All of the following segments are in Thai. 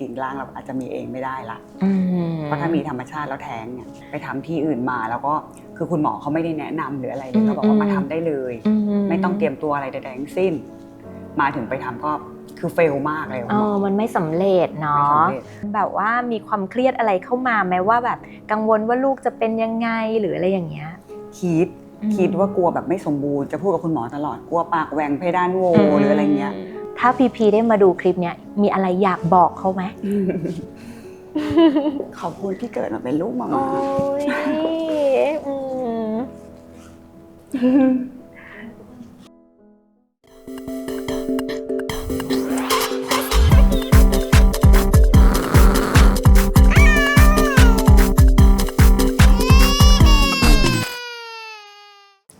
ริง ๆ ร่างเราอาจจะมีเองไม่ได้ละอืมเพราะถ้ามีธรรมชาติแล้วแท้งเนี่ยไปทำที่อื่นมาแล้วก็คือคุณหมอเขาไม่ได้แนะนำหรืออะไรเลยเขาบอกว่ามาทำได้เลย ไม่ต้องเตรียมตัวอะไรใดๆทั้งสิ้น มาถึงไปทำก็คือเฟลมากเลยคุณเอหมออมันไม่สำเร็จไม่เนาะสำเร็จแบบว่ามีความเครียดอะไรเข้ามาไหมว่าแบบกังวลว่าลูกจะเป็นยังไงหรืออะไรอย่างเงี้ยคิดอืมคิดว่ากลัวแบบไม่สมบูรณ์จะพูดกับคุณหมอตลอดกลัวปากแหว่งเพดานโหวหรืออะไรเงี้ย ถ้าพีพีได้มาดูคลิปเนี้ยมีอะไรอยากบอกเขาไหมขอบคุณที่เกิดมาเป็นลูกหมาโอ้มายอืม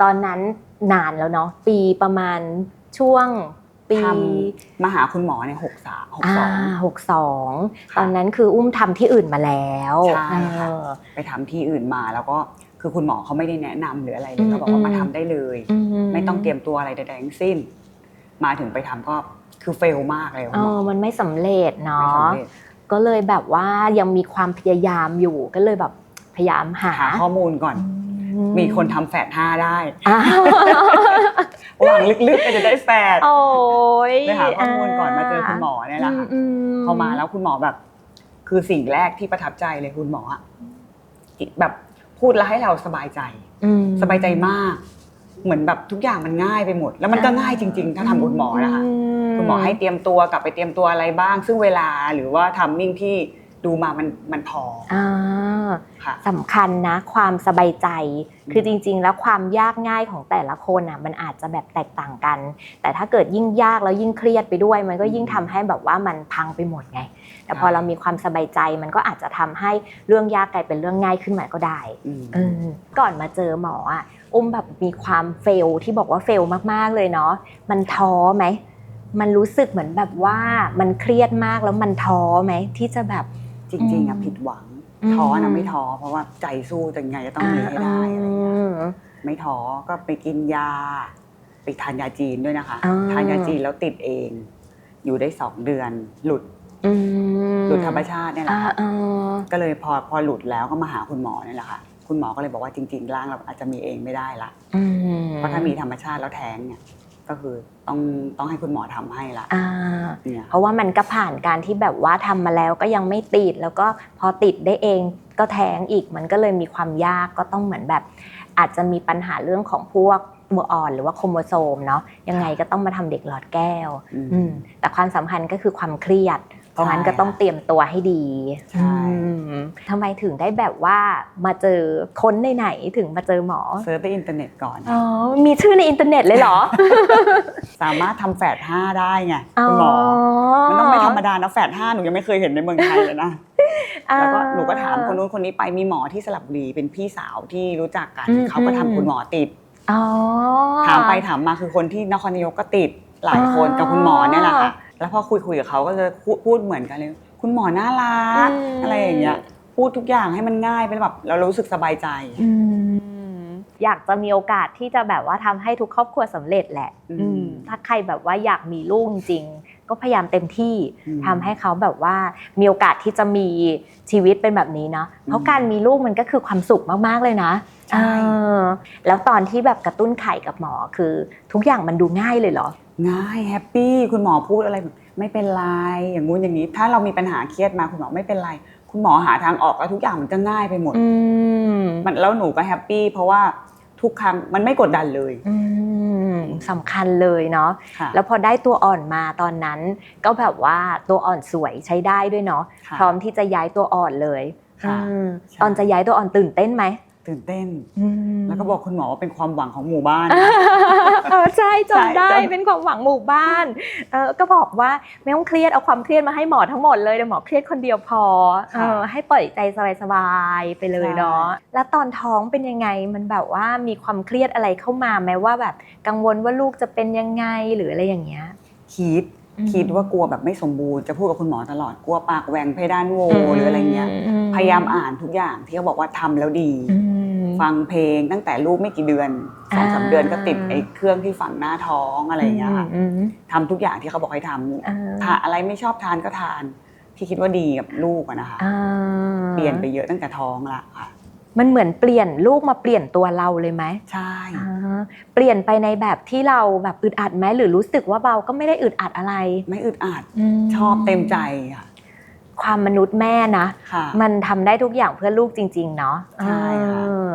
ตอนนั้นนานแล้วเนาะปีประมาณช่วง ปีทำมาหาคุณหมอเนี่ยหกสามหกสองหกสองค่ะตอนนั้นคืออุ้มทำที่อื่นมาแล้วใช่ค่ะเออไปทำที่อื่นมาแล้วก็คือคุณหมอเขาไม่ได้แนะนำหรืออะไรเลอืยมเขาบอกว่ามาอืมทำได้เลยอืไม่ต้องเตรียมตัวอะไรใดๆทั้งสิ้น มาถึงไปทำก็คือเฟลมากเลยคุณเอหมออมันไม่สำเร็จไม่เนาะสำเร็จก็เลยแบบว่ายังมีความพยายามอยู่ก็เลยแบบพยายามหาหาข้อมูลก่อนอื มีคนทำแฝดห้าได้อ้าวหวังลึกๆก็จะได้แฝดโอ้ยไปหาข้อมูลก่อนมาเจอคุณหมอเนี่ยแหละค่ะอืมพอมาแล้วคุณหมอแบบ คือสิ่งแรกที่ประทับใจเลยคุณหมออะแบบพูดแล้วให้เราสบายใจอืมสบายใจมาก เหมือนแบบทุกอย่างมันง่ายไปหมด แล้วมันก็ง่ายจริง ๆ ถ้าทำคุณหมอนะคะมคุณหมอให้เตรียมตัวกลับไปเตรียมตัวอะไรบ้าง ซึ่งเวลาหรือว่าทำมิ่งที่ดูมามันมันพออ่าค่ะ สำคัญนะความสบายใจอืมคือจริง ๆ แล้วความยากง่ายของแต่ละคนอะมันอาจจะแบบแตกต่างกัน แต่ถ้าเกิดยิ่งยากแล้วยิ่งเครียดไปด้วย มันก็ยิ่งทำให้แบบว่ามันพังไปหมดไง แต่พอเรามีความสบายใจมันก็อาจจะทำให้เรื่องยากกลายเป็นเรื่องง่ายขึ้นมาก็ได้อืมเออก่อนมาเจอหมออะอุ้มแบบมีความเฟลที่บอกว่าเฟลมากๆเลยเนาะมันท้อไหมมันรู้สึกเหมือนแบบว่ามันเครียดมากแล้วมันท้อไหมที่จะแบบจริงๆอะอืมผิดหวังอืม ท้อนะไม่ท้อเพราะว่าใจสู้จะไงจะต้องมีให้ได้อะไรอย่างเงี้ยมไม่ท้อก็ไปกินยา ไปทานยาจีนด้วยนะคะอ่าทานยาจีนแล้วติดเอง อยู่ได้สองเดือน หลุดอืมหลุดธรรมชาติเนี่ยแหละอ่าค่ะอ่าก็เลยพอพอหลุดแล้วก็มาหาคุณหมอเนี่ยแหละค่ะ คุณหมอก็เลยบอกว่าจริง ๆ ร่างเราอาจจะมีเองไม่ได้ละอืมเพราะถ้ามีธรรมชาติแล้วแท้งเนี่ย ก็คือต้องต้องให้คุณหมอทำให้ละอ่าเนี่ยเพราะว่ามันก็ผ่านการที่แบบว่าทำมาแล้วก็ยังไม่ติดแล้วก็พอติดได้เองก็แท้งอีกมันก็เลยมีความยากก็ต้องเหมือนแบบ อาจจะมีปัญหาเรื่องของพวกบัวอ่อนหรือว่าโครโมโซมเนาะยังไงก็ต้องมาทำเด็กหลอดแก้วอืมอืมแต่ความสำคัญก็คือความเครียด เพราะงั้นก็ต้องเตรียมตัวให้ดีใช่อืม ทำไมถึงได้แบบว่ามาเจอค้นในไหนๆถึงมาเจอหมอเซิร์ชในอินเทอร์เน็ตก่อน อ๋อ มีชื่อในอินเทอร์เน็ตเลยเหรอ สามารถทำแฝดห้าได้ไงคุณหมอ มันต้องไม่ธรรมดานะแฝดห้าหนูยังไม่เคยเห็นในเมืองไทยเลยนะแล้วก็หนูก็ถามคนนู้นคนนี้ไปมีหมอที่สลับบุรีเป็นพี่สาวที่รู้จักกันอืมเขาก็ทำอืมคุณหมอติดอ๋อถามไปถามมาคือคนที่นครนายกก็ติดหลายคนอ๋อกับคุณหมอเนี่ยแหละค่ะแล้วพอคุยคุยกับเขาก็จะพูดพูดเหมือนกันเลย คุณหมอน่ารัก อืม อะไรอย่างเงี้ย พูดทุกอย่างให้มันง่ายเป็นแบบเรารู้สึกสบายใจอืมอยากจะมีโอกาสที่จะแบบว่าทำให้ทุกครอบครัวสำเร็จแหละอืมอืมถ้าใครแบบว่าอยากมีลูกจริงๆก็พยายามเต็มที่อืมทำให้เขาแบบว่ามีโอกาสที่จะมีชีวิตเป็นแบบนี้เนาะเพราะอืมการมีลูกมันก็คือความสุขมากๆเลยนะใช่ เออแล้วตอนที่แบบกระตุ้นไข่กับหมอคือ ทุกอย่างมันดูง่ายเลยเหรอ ง่ายแฮปปี้คุณหมอพูดอะไรแบบ ไม่เป็นไรอย่างงู้นอย่างนี้ ถ้าเรามีปัญหาเครียดมาคุณหมอไม่เป็นไร คุณหมอหาทางออกแล้วทุกอย่างมันก็ง่ายไปหมดอืมมันแล้วหนูก็แฮปปี้เพราะว่าทุกครั้งมันไม่กดดันเลยอืมสำคัญเลยเนาะค่ะแล้วพอได้ตัวอ่อนมาตอนนั้น ก็แบบว่าตัวอ่อนสวยใช้ได้ด้วยเนาะค่ะพร้อมที่จะย้ายตัวอ่อนเลยค่ะอืมใช่ตอนจะย้ายตัวอ่อนตื่นเต้นไหม ตื่นเต้น อืมแล้วก็บอกคุณหมอว่าเป็นความหวังของหมู่บ้าน เออใช่จำได้ใช่จำ เป็นความหวังหมู่บ้านเออก็บอกว่าไม่ต้องเครียดเอาความเครียดมาให้หมอทั้งหมดเลยเดี๋ยวหมอเครียดคนเดียวพอเออให้ปล่อยใจสบายๆไปเลยเนาะแล้วตอนท้องเป็นยังไงมันแบบว่ามีความเครียดอะไรเข้ามาไหมว่าแบบกังวลว่าลูกจะเป็นยังไงหรืออะไรอย่างเงี้ย คิดอืม คิดว่ากลัวแบบไม่สมบูรณ์จะพูดกับคุณหมอตลอดกลัวปากแหว่งเพดานโหวหรืออะไรเงี้ยพยายามอ่านทุกอย่างที่เขาบอกว่าทำแล้วดีอืมฟังเพลงตั้งแต่ลูกไม่กี่เดือนสองสามอ่าเดือนก็ติดไอ้เครื่องที่ฝังหน้าท้องอะไรอย่างเงี้ยค่ะอืมทำทุกอย่างที่เขาบอกให้ทำอ่าทานอะไรไม่ชอบทานก็ทานที่คิดว่าดีกับลูกอะนะคะอ่าเปลี่ยนไปเยอะตั้งแต่ท้องละค่ะ มันเหมือนเปลี่ยนลูกมาเปลี่ยนตัวเราเลยไหมใช่อ่าเปลี่ยนไปในแบบที่เราแบบอึดอัดไหมหรือรู้สึกว่าเราก็ไม่ได้อึดอัดอะไร ไม่อึดอัดมชอบเต็มใจค่ะความมนุษย์แม่นะค่ะมันทำได้ทุกอย่างเพื่อลูกจริง ๆ เนาะใช่ค่ะเออ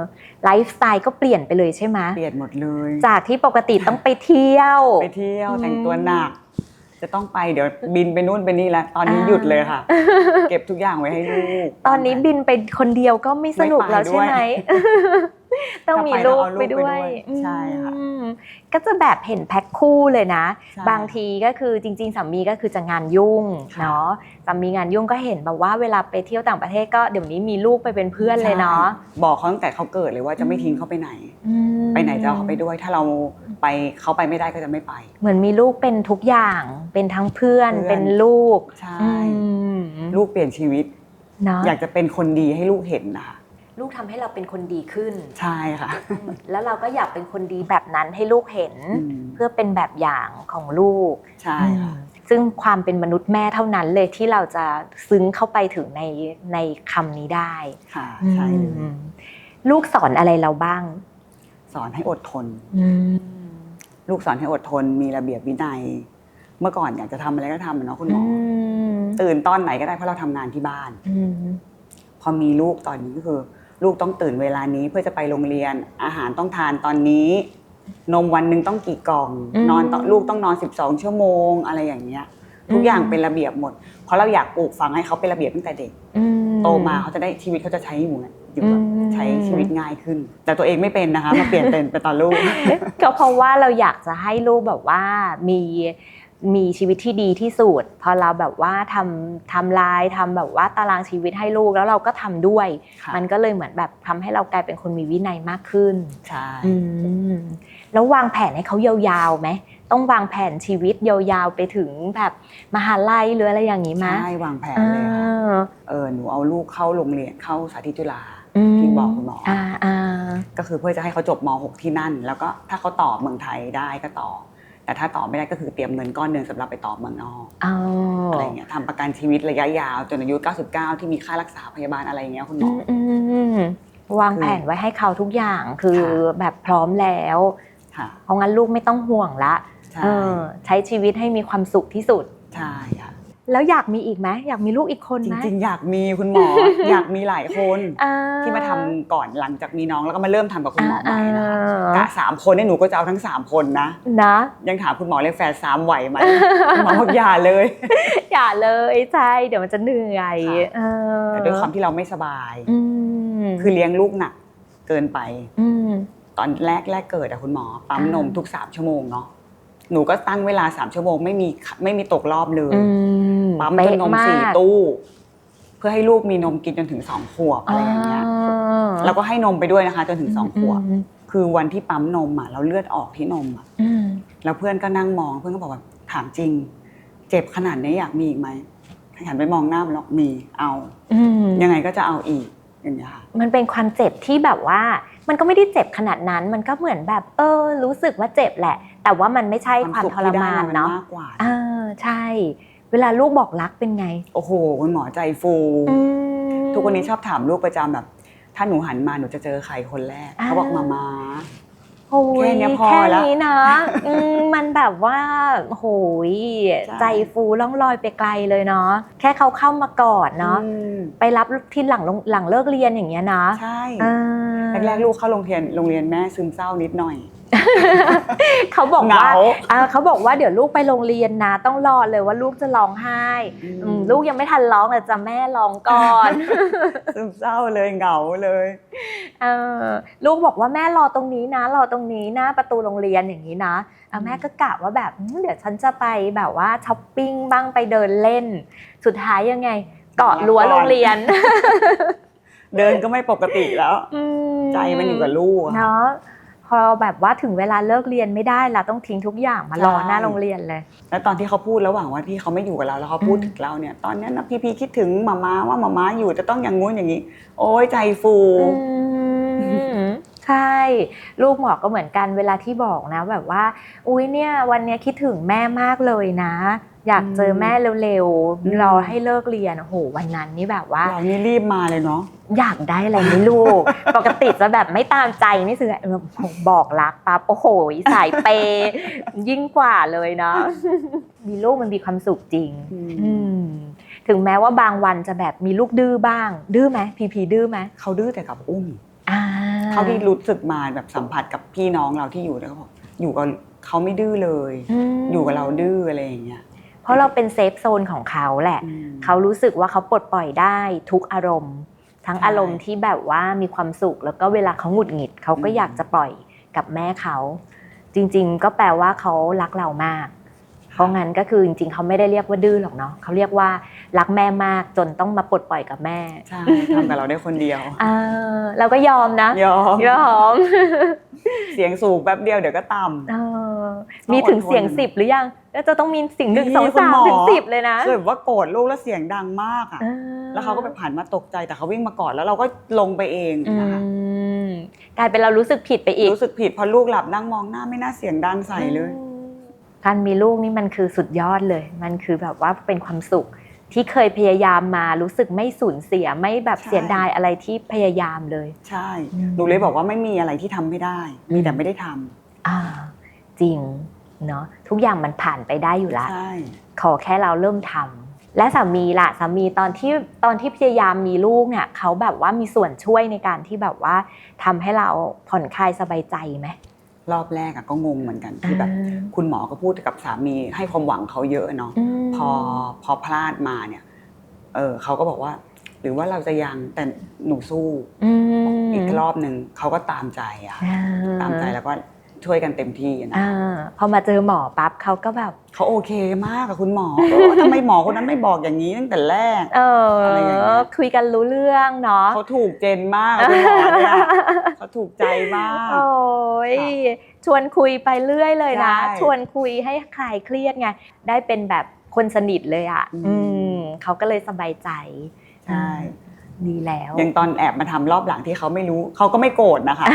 ไลฟ์สไตล์ก็เปลี่ยนไปเลยใช่ไหมเปลี่ยนหมดเลย จากที่ปกติต้องไปเที่ยว ไปเที่ยวอืมแต่งตัวหนัก จะต้องไปเดี๋ยวบินไปนู่นไปนี่แล้วตอนนี้อ่าหยุดเลยค่ะ เก็บทุกอย่างไว้ให้ลูกตอนนี้บินไปคนเดียวก็ไม่สนุกไม่ไปแล้วใช่ไหมด้วย ต้องมีถ้าไปลูกต้องเอาลูกไปไปด้วยด้วยใช่ค่ะอืมก็จะแบบเห็นแพ็คคู่เลยนะใช่บางทีก็คือจริง ๆสามีก็คือจะงานยุ่งค่ะเนาะสามีงานยุ่งก็เห็นแบบว่าเวลาไปเที่ยวต่างประเทศก็เดี๋ยวนี้มีลูกไปเป็นเพื่อนเลยเนาะใช่บอกเขาตั้งแต่เขาเกิดเลยว่าจะไม่ทิ้งเขาไปไหนอืมไปไหนจะเอาเขาไปด้วย ถ้าเราไปเขาไปไม่ได้ก็จะไม่ไป เหมือนมีลูกเป็นทุกอย่างเป็นทั้งเพื่อนเพื่อนเป็นลูกใช่อืมลูกเปลี่ยนชีวิตเนาะอยากจะเป็นคนดีให้ลูกเห็นนะคะ ลูกทำให้เราเป็นคนดีขึ้น ใช่ค่ะ แล้วเราก็อยากเป็นคนดีแบบนั้นให้ลูกเห็นอืมเพื่อเป็นแบบอย่างของลูก ใช่ค่ะซึ่งความเป็นมนุษย์แม่เท่านั้นเลยที่เราจะซึ้งเข้าไปถึงในในคำนี้ได้ค่ะใช่เลยอืมลูกสอนอะไรเราบ้าง สอนให้อดทนลูกสอนให้อดทนมีระเบียบวินัย เมื่อก่อนอยากจะทำอะไรก็ทำอะเนาะคุณหมออตื่นตอนไหนก็ได้เพราะเราทำงานที่บ้านอืมพอมีลูกตอนนี้ก็คือ ลูกต้องตื่นเวลานี้เพื่อจะไปโรงเรียน อาหารต้องทานตอนนี้ นมวันหนึ่งต้องกี่กล่องนอนต่อลูกต้องนอน 12 ชั่วโมง อะไรอย่างเงี้ย ทุกอย่างเป็นระเบียบหมด เพราะเราอยากปลูกฝังให้เขาเป็นระเบียบตั้งแต่เด็ก อืมโตมาเขาจะได้ชีวิตเขาจะใช้อยู่เนี่ยอยู่แบบอืม ใช้ชีวิตง่ายขึ้น แต่ตัวเองไม่เป็นนะคะมาเปลี่ยนเป็นเป็นตอนลูก ก็เพราะว่าเราอยากจะให้ลูกแบบว่ามี มีชีวิตที่ดีที่สุดพอเราแบบว่าทำทำลายทำแบบว่าตารางชีวิตให้ลูกแล้วเราก็ทำด้วยค่ะมันก็เลยเหมือนแบบทำให้เรากลายเป็นคนมีวินัยมากขึ้นใช่อืมแล้ววางแผนให้เขายาวๆไหมต้องวางแผนชีวิตยาวๆไปถึงแบบมหาลัยหรืออะไรอย่างนี้ไหมใช่วางแผนเลยค่ะอ่าเออหนูเอาลูกเข้าโรงเรียนเข้าสาธิตจุฬามที่บอกคุณหมออ่อ่าอ่าก็คือเพื่อจะให้เขาจบม .6 ที่นั่น แล้วก็ถ้าเขาต่อเมืองไทยได้ก็ต่อ แต่ถ้าต่อไม่ได้ก็คือเตรียมเงินก้อนหนึ่งสำหรับไปต่อเมืองนอกอ๋ออะไรเงี้ยทำประกันชีวิตระยะยาวจนอายุ 99 ที่มีค่ารักษาพยาบาลอะไรเงี้ยคุณหมอือมอืมอืมวางแผนไว้ให้เขาทุกอย่างคือค่ะแบบพร้อมแล้วค่ะเพราะงั้นลูกไม่ต้องห่วงละใช่เออใช้ชีวิตให้มีความสุขที่สุดใช่ค่ะ แล้วอยากมีอีกไหมอยากมีลูกอีกคนจไหม ริงๆ อยากมีคุณหมอ อยากมีหลายคนอ่าที่มาทำก่อนหลังจากมีน้องแล้วก็มาเริ่มทำกับคุณหมอใหม่นะคะอ่ากะสามคนเนี่ยหนูก็จะเอาทั้งสามคนนะ นะ ยังถามคุณหมอเลยแฝดสามไหวไหม คุณหมอบอกอย่าเลย อย่าเลยใช่เดี๋ยวมันจะเหนื่อยค่ะ เออแต่ด้วยความที่เราไม่สบาย อืมคือเลี้ยงลูกหนักเกินไปอืมตอนแรกแรกเกิดอะคุณหมอปั๊มอ่านนมทุกสามชั่วโมงเนาะ หนูก็ตั้งเวลาสามชั่วโมงไม่มีไม่มีตกรอบเลยอืมปั๊มจเป๊ะนนมมาสี่กตู้ เพื่อให้ลูกมีนมกินจนถึงสองขวบอะไรอย่างเงี้ยาแล้วก็ให้นมไปด้วยนะคะ จนถึงสองขวบมคือวันที่ปั๊มนมอะเราเลือดออกที่นมอะอืมแล้วเพื่อนก็นั่งมองเพื่อนก็บอกว่าถามจริง เจ็บขนาดนี้อยากมีอีกไหมหันไปมองหน้ามันแล้วมีเอาอืมยังไงก็จะเอาอีกอย่างเงี้ยค่ะมันเป็นความเจ็บที่แบบว่า มันก็ไม่ได้เจ็บขนาดนั้น มันก็เหมือนแบบ เออ รู้สึกว่าเจ็บแหละ แต่ว่ามันไม่ใช่ความสุขทรที่ได้มานมันเนาะมากกว่าอ่าใช่ เวลาลูกบอกรักเป็นไง โอ้โหคุณหมอใจฟูอืมทุกวันนี้ชอบถามลูกประจำแบบ ถ้าหนูหันมาหนูจะเจอใครคนแรกอ่าเขาบอกมามาโอ้ยแค่เนี้ยพอแค่ละนี้นะอืมมันแบบว่าโหยใช่ใจฟูล่องลอยไปไกลเลยเนาะแค่เขาเข้ามากอดเนาะอืมไปรับที่หลังโรงหลังเลิกเรียนอย่างเงี้ยนะใช่อ่าแรกๆลูกเข้าโรงเรียนโรงเรียนแม่ซึมเศร้านิดหน่อย เขาบอกเหงาว่าอ่าเขาบอกว่าเดี๋ยวลูกไปโรงเรียนนะ ต้องรอเลยว่าลูกจะร้องไห้อืมลูกยังไม่ทันร้องแต่จะแม่ร้องก่อน ซึมเศร้าเลยเหงาเลย เออลูกบอกว่าแม่รอตรงนี้นะ รอตรงนี้หน้าประตูโรงเรียนอย่างนี้นะอะแม่ก็กะว่าแบบอืมเดี๋ยวฉันจะไปแบบว่าช้อปปิ้งบ้างไปเดินเล่น สุดท้ายยังไง เกาะรั้วโรงเรียนเดินก็ไม่ปกติแล้ว อืใจมันอยู่กับลูกอะ เนาะ พอแบบว่าถึงเวลาเลิกเรียนไม่ได้ละต้องทิ้งทุกอย่างมารอใช่หน้าโรงเรียนเลย แล้วตอนที่เขาพูดระหว่างว่าที่เขาไม่อยู่กับเราแล้วเขาพูดอืมถึงเราเนี่ย ตอนเนี้ยนะพี่พีคิดถึงหมาม้าว่าหมาม้าอยู่จะต้องอย่างงู้นอย่างนี้ โอ้ยใจฟูอืมใช่ลูกหมอก็เหมือนกันเวลาที่บอกนะ แบบว่า อุ้ยเนี่ยวันเนี้ยคิดถึงแม่มากเลยนะ อยากเจอแม่เร็วอืมๆรอให้เลิกเรียนโอ้โหวันนั้นนี่แบบว่าเรานี่รีบมาเลยเนาะอยากได้อะไรไม่ลูก ปกติจะแบบไม่ตามใจนี่คือเออบอกรักปั๊บโอ้โหสายเปย์ยิ่งกว่าเลยเนาะมีลูกมันมีความสุขจริงอืมถึงแม้ว่าบางวันจะแบบมีลูกดื้อบ้าง ดื้อไหมพีพีดื้อไหมเขาดื้อแต่กับอุ้มอ่าเท่าที่รู้สึกมาแบบสัมผัสกับพี่น้องเราที่อยู่แล้วเขาบอกอยู่กับเขาไม่ดื้อเลยมอยู่กับเราดื้ออะไรอย่างเงี้ย เพราะเราเป็นเซฟโซนของเขาแหละอืมเขารู้สึกว่าเขาปลดปล่อยได้ทุกอารมณ์ ทั้งใช่อารมณ์ที่แบบว่ามีความสุข แล้วก็เวลาเขาหงุดหงิดเขาก็อืมอยากจะปล่อยกับแม่เขา จริง ๆ ก็แปลว่าเขารักเรามาก เพราะงั้นก็คือจริงๆเขาไม่ได้เรียกว่าดื้อหรอกเนาะเขาเรียกว่ารักแม่มากจนต้องมาปลดปล่อยกับแม่ใช่ทำกับเราได้คนเดียวเออเราก็ยอมนะ ยอมยอม เสียงสูงแป๊บเดียวเดี๋ยวก็ต่ำเออมีถึงเสียงอดทนสิบหรือยังก็จะต้องมีเสิ่งหนึ่งมีสองคุณสามหมอถึงสิบเลยนะคือแบบว่าโกรธลูกแล้วเสียงดังมากอะเออแล้วเขาก็ไปผ่านมาตกใจแต่เขาวิ่งมากอดแล้วเราก็ลงไปเองอืนะคะมกลายเป็นเรารู้สึกผิดไปอีกรู้สึกผิดพอลูกหลับนั่งมองหน้าไม่น่าเสียงดังใส่เลยอืม การมีลูกนี่มันคือสุดยอดเลย มันคือแบบว่าเป็นความสุขที่เคยพยายามมารู้สึกไม่สูญเสียไม่แบบใช่เสียดายอะไรที่พยายามเลย ใช่อืมหนูเลยบอกว่าไม่มีอะไรที่ทำไม่ได้ มีแต่ไม่ได้ทำอ่าจริงเนาะทุกอย่างมันผ่านไปได้อยู่แล้วใช่ขอแค่เราเริ่มทำและสามีล่ะสามีตอนที่ตอนที่พยายามมีลูกเนี่ยเขาแบบว่ามีส่วนช่วยในการที่แบบว่าทำให้เราผ่อนคลายสบายใจไหม รอบแรกอะก็งงเหมือนกันที่แบบอ่าคุณหมอก็พูดกับสามีให้ความหวังเขาเยอะเนาะมพอพอพลาดมาเนี่ยเออเขาก็บอกว่า หรือว่าเราจะยังแต่หนูสู้อืมอีกรอบหนึ่งเขาก็ตามใจอะอ่ตามใจแล้วก็ ช่วยกันเต็มที่นะอ่าพอมาเจอหมอปั๊บเขาก็แบบเขาโอเคมากกับคุณหมอเออทำไมหมอคนนั้นไม่บอกอย่างนี้ตั้งแต่แรกเอออะไรอย่างเงี้ยคุยกันรู้เรื่องเนาะเขาถูกเจนมากคุณหมอเนี่ยเขาถูกใจมาก โอ้ยชวนคุยไปเรื่อยเลยนะใช่ชวนคุยให้คลายเครียดไงได้เป็นแบบคนสนิทเลยอะ อืมอืมเขาก็เลยสบายใจใช่ ดีแล้วอย่างตอนแอบมาทำรอบหลังที่เขาไม่รู้เขาก็ไม่โกรธนะคะ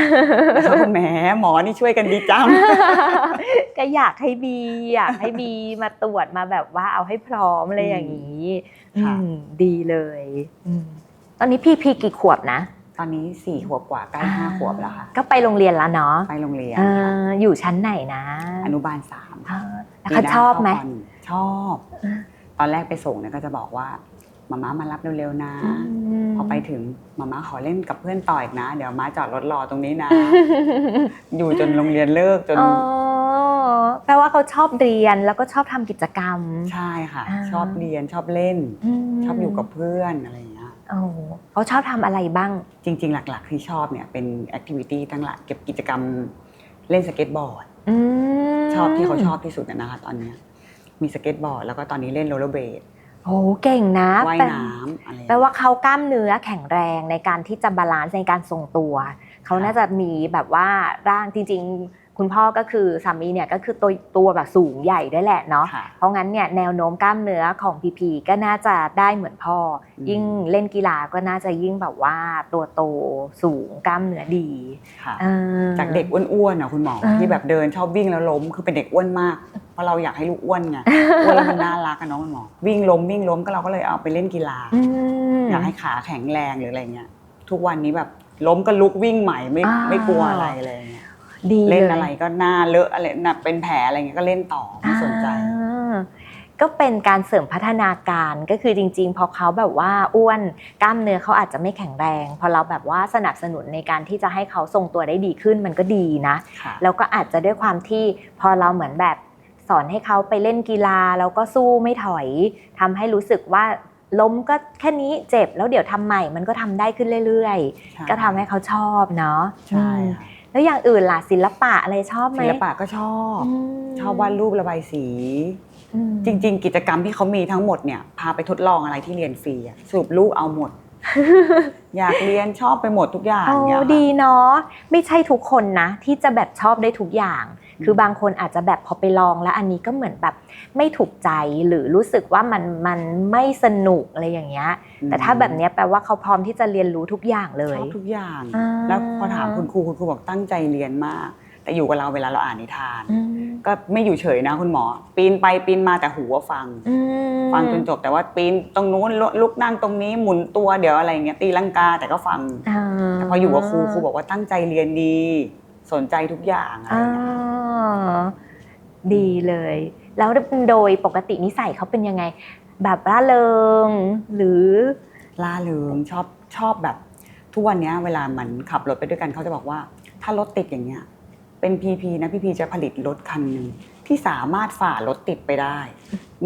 แต่เขาบอกแหมหมอนี่ช่วยกันดีจังก็อยากให้บีอยากให้บีมาตรวจมาแบบว่าเอาให้พร้อมอะไรอย่างนี้ค่ะอืมดีเลยอืมตอนนี้พี่พี่กี่ขวบนะ ตอนนี้สี่ขวบกว่าใกล้ห้าขวบแล้วค่ะก็ไปโรงเรียนแล้วเนาะไปโรงเรียนเอค่ะออยู่ชั้นไหนนะ อนุบาลสามเอค่ะอแล้วเขาชอบไหมปีน้าเข้าก่อนชอบอ่าตอนแรกไปส่งเนี่ยก็จะบอกว่า มาม่ามารับเร็วๆนะ พอไปถึงมาม่าขอเล่นกับเพื่อนต่ออีกนะ เดี๋ยวมาจอดรถรอตรงนี้นะ อยู่จนโรงเรียนเลิกจนอ๋อแปลว่าเขาชอบเรียนแล้วก็ชอบทำกิจกรรม ใช่ค่ะอ่าชอบเรียนชอบเล่นมชอบอยู่กับเพื่อนอะไรอย่างเงี้ยโอ้เขาชอบทำอะไรบ้าง จริง ๆ หลัก ๆ ที่ชอบเนี่ยเป็นแอคทิวิตี้ทั้งหลายเก็บกิจกรรมเล่นสเก็ตบอร์ดอืมชอบที่เขาชอบที่สุดอะนะคะตอนเนี้ยมีสเก็ตบอร์ดแล้วก็ตอนนี้เล่นโรลเลอร์เบด โอ้เก่งนะว่ายแปลน้ำอะไรอย่างแปลเงี้ยว่าเขากล้ามเนื้อแข็งแรงในการที่จะบาลานซ์ในการทรงตัว เขาน่าจะมีแบบว่าร่างจริงๆ คุณพ่อก็คือสามีเนี่ยก็คือตัวตัวแบบสูงใหญ่ด้วยแหละเนาะค่ะเพราะงั้นเนี่ยแนวโน้มกล้ามเนื้อของพีพีก็น่าจะได้เหมือนพ่ออมยิ่งเล่นกีฬาก็น่าจะยิ่งแบบว่าตัวโตสูงกล้ามเนื้อดีค่ะเออจากเด็กอ้วนๆอะคุณหมออ่าที่แบบเดินชอบวิ่งแล้วล้มคือเป็นเด็กอ้วนมากเพราะเราอยากให้ลูกอ้วนไงอ้วนแล้วมันน่ารักอะน้องคุณหมอวิ่งล้มวิ่งล้มก็เราก็เลยเอาไปเล่นกีฬาอืมอยากให้ขาแข็งแรงหรืออะไรเงี้ยทุกวันนี้แบบล้มก็ลุกวิ่งใหม่ไม่อ่าไม่กลัวอะไรเลยเงี้ย ดีเล่นยอะไรก็หน้าเลอะอะไรน่ะเป็นแผลอะไรเงี้ยก็เล่นต่อไม่สนใจอ่าก็เป็นการเสริมพัฒนาการก็คือจริง ๆ พอเขาแบบว่าอ้วนกล้ามเนื้อเขาอาจจะไม่แข็งแรง พอเราแบบว่าสนับสนุนในการที่จะให้เขาทรงตัวได้ดีขึ้นมันก็ดีนะค่ะแล้วก็อาจจะด้วยความที่พอเราเหมือนแบบสอนให้เขาไปเล่นกีฬาแล้วก็สู้ไม่ถอยทำให้รู้สึกว่าล้มก็แค่นี้เจ็บแล้วเดี๋ยวทำใหม่มันก็ทำได้ขึ้นเรื่อยใช่ๆก็ทำให้เขาชอบเนาะใช่อืมค่ะ แล้วอย่างอื่นล่ะศิลปะอะไรชอบไหมศิลปะก็ชอบมชอบวาดรูประบายสีอืมจริง ๆ กิจกรรมที่เขามีทั้งหมดเนี่ยพาไปทดลองอะไรที่เรียนฟรีอะสรุปลูกเอาหมด อยากเรียนชอบไปหมดทุกอย่างโอ้เนี่ยค่ะดีเนาะไม่ใช่ทุกคนนะ ที่จะแบบชอบได้ทุกอย่างอืม คือบางคนอาจจะแบบพอไปลองแล้วอันนี้ก็เหมือนแบบไม่ถูกใจหรือรู้สึกว่ามันมันไม่สนุกอะไรอย่างเงี้ย แต่ถ้าแบบเนี้ยแปลว่าเขาพร้อมที่จะเรียนรู้ทุกอย่างเลชยอบทุกอย่างอ่าแล้วพอถามคุณครูคุณครูบอกตั้งใจเรียนมาก แต่อยู่กับเราเวลาเราอ่านนิทานอืมก็ไม่อยู่เฉยนะคุณหมอ ปีนไปปีนมาแต่หูว่าฟังอืมฟังจนจบแต่ว่าปีนตรงนู้นลุลุกนั่งตรงนี้หมุนตัวเดี๋ยวอะไรอย่างเงี้ยตีลังกาแต่ก็ฟังอ่าแต่พออยู่กับครูครูบอกว่าตั้งใจเรียนดี สนใจทุกอย่างอะไร อ่าอย่างเงี้ยดีเลย แล้วโดยปกตินิสัยเขาเป็นยังไง แบบร่าเริงหรือล่าเริงชอบชอบแบบทุกวันเนี้ยเวลามันขับรถไปด้วยกันเขาจะบอกว่า ถ้ารถติดอย่างเงี้ยเป็นพีพีนะพีพีจะผลิตรถคันหนึ่งที่สามารถฝ่ารถติดไปได้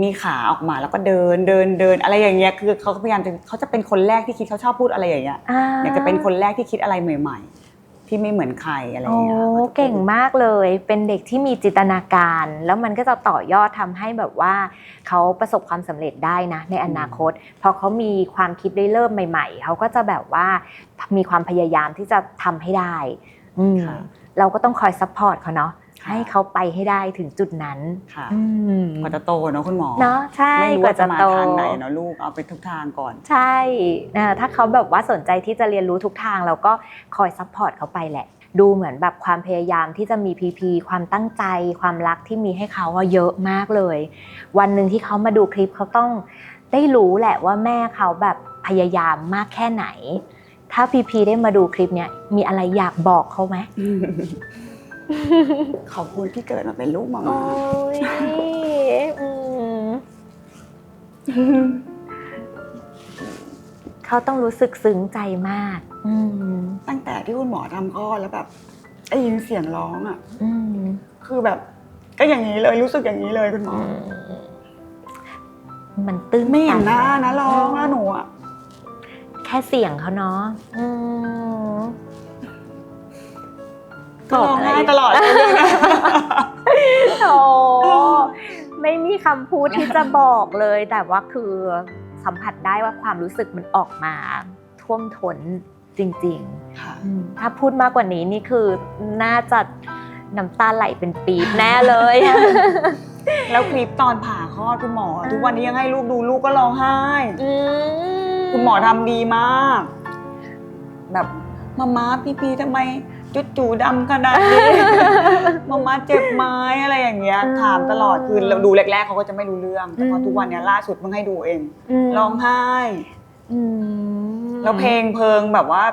มีขาออกมาแล้วก็เดินเดินเดินอะไรอย่างเงี้ยคือเขาพยายามจะเขาจะเป็นคนแรกที่คิดเขาชอบพูดอะไรอย่างเงี้ยอ่าอยากจะเป็นคนแรกที่คิดอะไรใหม่ ๆ ที่ไม่เหมือนใครอะไรอโอ้ย่างเงี้ยเก่งมากเลย เป็นเด็กที่มีจินตนาการ แล้วมันก็จะต่อยอดทำให้แบบว่าเขาประสบความสำเร็จได้นะ ในอนาคต พอเขามีความคิดได้เริ่มใหม่ ๆเขาก็จะแบบว่ามีความพยายามที่จะทำให้ได้อืมค่ะเราก็ต้องคอยซัพพอร์ตเขาเนาะค่ะ ให้เขาไปให้ได้ถึงจุดนั้นค่ะอืมกว่าจะโตเนาะคุณหมอเนาะใช่ไม่รู้กว่าว่าจะจะมาโตทางไหนเนาะลูกเอาไปทุกทางก่อน ใช่เอ่อถ้าเขาแบบว่าสนใจที่จะเรียนรู้ทุกทางเราก็คอยซัพพอร์ตเขาไปแหละดูเหมือนแบบความพยายามที่จะมีพีพีความตั้งใจความรักที่มีให้เขาอะเยอะมากเลย วันหนึ่งที่เขามาดูคลิปเขาต้องได้รู้แหละว่าแม่เขาแบบพยายามมากแค่ไหน ถ้าพีพีได้มาดูคลิปเนี้ยมีอะไรอยากบอกเขาไหม ขอบคุณที่เกิดมาเป็นลูกหมาโอ้มายอืมเขาต้องรู้สึกซึ้งใจมาก อืมตั้งแต่ที่คุณหมอทำคลอดแล้วแบบได้ยินเสียงร้องอะ อืมคือแบบ ก็อย่างนี้เลยรู้สึกอย่างนี้เลยคุณหมอ มันตื้นไม่เห็นหตัน้านะร้องแล้วหนูอะ แค่เสียงเขาเนาะอืม ก็ร้องไห้ตลอดเลยนะโอ้ไม่มีคำพูดที่จะบอกเลย แต่ว่าคือสัมผัสได้ว่าความรู้สึกมันออกมา ท่วมท้นจริงค่ะๆอืมถ้าพูดมากกว่านี้นี่คือน่าจะน้ำตาไหลเป็นปีบแน่เลย แล้วคลิปตอนผ่าคลอดคุณหมอ ทุกวันนี้ยังให้ลูกดูลูกก็ร้องไห้ อืคุณหมอทำดีมาก แบบมาม่าพี่พีทำไม จุดจูดำขนาดนี้มาม่าเจ็บไหม้อะไรอย่างเงี้ยถามตลอดคือเราดูแรกๆเขาก็จะไม่รู้เรื่องแต่พอทุกวันเนี้ยล่าสุดเพิ่งให้ดูเองมร้องไห้อืมแล้วเพลงเพลิงแบบว่า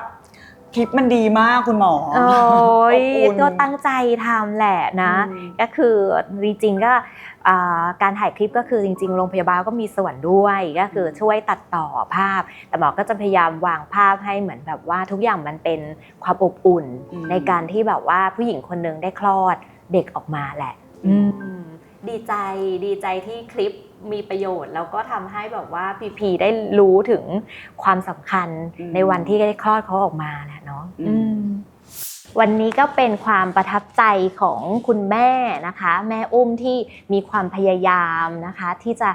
คลิปมันดีมากคุณหมอ โอ้ยอบอุ่นก็ตั้งใจทำแหละนะอืมก็คือจริงๆก็อ่า การถ่ายคลิปก็คือจริงๆ โรงพยาบาลก็มีส่วนด้วยก็คือช่วยตัดต่อภาพ แต่หมอก็จะพยายามวางภาพให้เหมือนแบบว่าทุกอย่างมันเป็นความอบอุ่น ในการที่แบบว่าผู้หญิงคนหนึงได้คลอดเด็กออกมาแหละอืมดีใจดีใจที่คลิปมีประโยชน์ แล้วก็ทำให้แบบว่าพีพีได้รู้ถึงความสำคัญอืมในวันที่ได้คลอดเขาออกมาแหละเนาะอืมอืม วันนี้ก็เป็นความประทับใจของคุณแม่นะคะ แม่อุ้มที่มีความพยายามนะคะที่จะ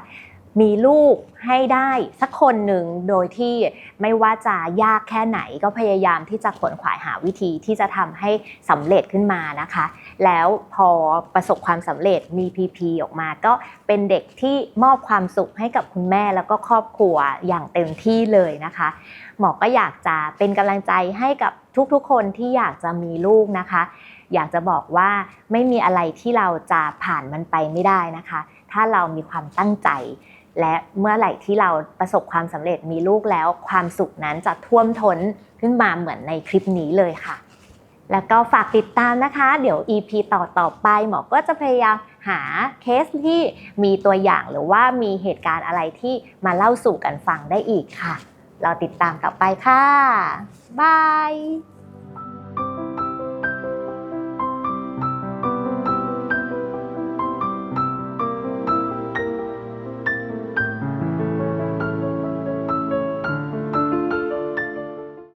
มีลูกให้ได้สักคนหนึ่งโดยที่ไม่ว่าจะยากแค่ไหนก็พยายามที่จะขวนขวายหาวิธีที่จะทำให้สำเร็จขึ้นมานะคะ แล้วพอประสบความสำเร็จมี PP ออกมา ก็เป็นเด็กที่มอบความสุขให้กับคุณแม่แล้วก็ครอบครัวอย่างเต็มที่เลยนะคะ หมอก็อยากจะเป็นกำลังใจให้กับ ทุกๆ คนที่อยากจะมีลูกนะคะ อยากจะบอกว่าไม่มีอะไรที่เราจะผ่านมันไปไม่ได้นะคะ ถ้าเรามีความตั้งใจ และเมื่อไหร่ที่เราประสบความสำเร็จมีลูกแล้ว ความสุขนั้นจะท่วมท้นขึ้นมาเหมือนในคลิปนี้เลยค่ะ แล้วก็ฝากติดตามนะคะ เดี๋ยว EP ต่อต่อๆไปหมอก็จะพยายามหาเคสที่มีตัวอย่างหรือว่ามีเหตุการณ์อะไรที่มาเล่าสู่กันฟังได้อีกค่ะ ราติดตามต่อไปค่ะ บาย